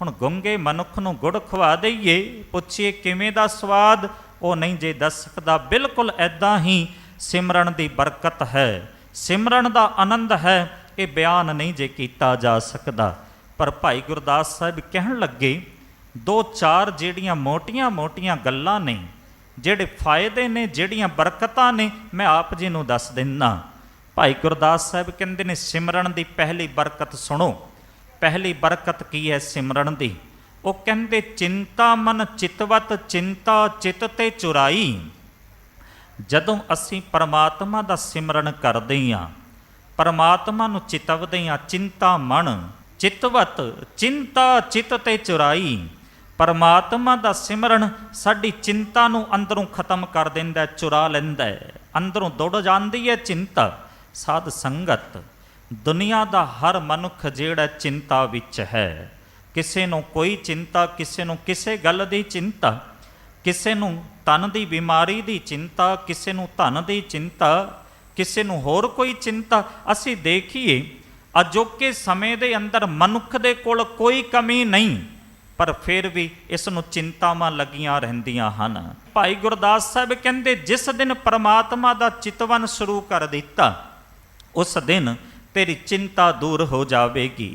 ਹੁਣ ਗੁੰਗੇ ਮਨੁੱਖ ਨੂੰ ਗੁੜ ਖਵਾ ਦਈਏ, ਪੁੱਛੀਏ ਕਿਵੇਂ ਦਾ ਸਵਾਦ, ਉਹ ਨਹੀਂ ਜੇ ਦੱਸ ਸਕਦਾ, ਬਿਲਕੁਲ ਐਦਾਂ ਹੀ ਸਿਮਰਨ ਦੀ ਬਰਕਤ ਹੈ। ਸਿਮਰਨ ਦਾ ਆਨੰਦ ਹੈ, ਇਹ ਬਿਆਨ ਨਹੀਂ ਜੇ ਕੀਤਾ ਜਾ ਸਕਦਾ। ਪਰ ਭਾਈ ਗੁਰਦਾਸ ਸਾਹਿਬ ਕਹਿਣ ਲੱਗੇ, ਦੋ ਚਾਰ ਜਿਹੜੀਆਂ ਮੋਟੀਆਂ-ਮੋਟੀਆਂ ਗੱਲਾਂ ਨੇ, ਜਿਹੜੇ ਫਾਇਦੇ ਨੇ, ਜਿਹੜੀਆਂ ਬਰਕਤਾਂ ਨੇ, ਮੈਂ ਆਪ ਜੀ ਨੂੰ ਦੱਸ ਦਿੰਦਾ ਭਾਈ ਗੁਰਦਾਸ ਸਾਹਿਬ ਕਹਿੰਦੇ ਨੇ, ਸਿਮਰਨ ਦੀ ਪਹਿਲੀ ਬਰਕਤ ਸੁਣੋ। ਪਹਿਲੀ ਬਰਕਤ ਕੀ ਹੈ ਸਿਮਰਨ ਦੀ? ਉਹ ਕਹਿੰਦੇ, ਚਿੰਤਾ ਮਨ ਚਿਤਵਤ, ਚਿੰਤਾ ਚਿਤ ਤੇ ਚੁਰਾਈ। ਜਦੋਂ ਅਸੀਂ ਪਰਮਾਤਮਾ ਦਾ ਸਿਮਰਨ ਕਰਦੇ ਹਾਂ ਪਰਮਾਤਮਾ ਨੂੰ ਚਿਤਵਦੇ ਹਾਂ ਚਿੰਤਾ ਮਨ ਚਿਤਵਤ, ਚਿੰਤਾ ਚਿਤ ਤੇ ਚੁਰਾਈ, ਪਰਮਾਤਮਾ ਦਾ ਸਿਮਰਨ ਸਾਡੀ ਚਿੰਤਾ ਨੂੰ ਅੰਦਰੋਂ ਖਤਮ ਕਰ ਦਿੰਦਾ, ਚੁਰਾ ਲੈਂਦਾ ਅੰਦਰੋਂ ਦੁੜ ਜਾਂਦੀ ਹੈ ਚਿੰਤਾ, ਸਾਧ ਸੰਗਤ। ਦੁਨੀਆ ਦਾ ਹਰ ਮਨੁੱਖ ਜਿਹੜਾ ਚਿੰਤਾ ਵਿੱਚ ਹੈ, ਕਿਸੇ ਨੂੰ ਕੋਈ ਚਿੰਤਾ, ਕਿਸੇ ਨੂੰ ਕਿਸੇ ਗੱਲ ਦੀ ਚਿੰਤਾ, ਕਿਸੇ ਨੂੰ ਤਨ ਦੀ ਬਿਮਾਰੀ ਦੀ ਚਿੰਤਾ, ਕਿਸੇ ਨੂੰ ਧਨ ਦੀ ਚਿੰਤਾ, ਕਿਸੇ ਨੂੰ ਹੋਰ ਕੋਈ ਚਿੰਤਾ, ਅਸੀਂ ਦੇਖੀਏ, ਅਜੋਕੇ ਸਮੇਂ ਦੇ ਅੰਦਰ ਮਨੁੱਖ ਦੇ ਕੋਲ ਕੋਈ ਕਮੀ ਨਹੀਂ, ਪਰ ਫਿਰ ਵੀ ਇਸ ਨੂੰ ਚਿੰਤਾਵਾਂ ਲੱਗੀਆਂ ਰਹਿੰਦੀਆਂ ਹਨ। ਭਾਈ ਗੁਰਦਾਸ ਸਾਹਿਬ ਕਹਿੰਦੇ, ਜਿਸ ਦਿਨ ਪਰਮਾਤਮਾ ਦਾ ਚਿਤਵਨ ਸ਼ੁਰੂ ਕਰ ਦਿੱਤਾ, ਉਸ ਦਿਨ ਤੇਰੀ ਚਿੰਤਾ ਦੂਰ ਹੋ ਜਾਵੇਗੀ।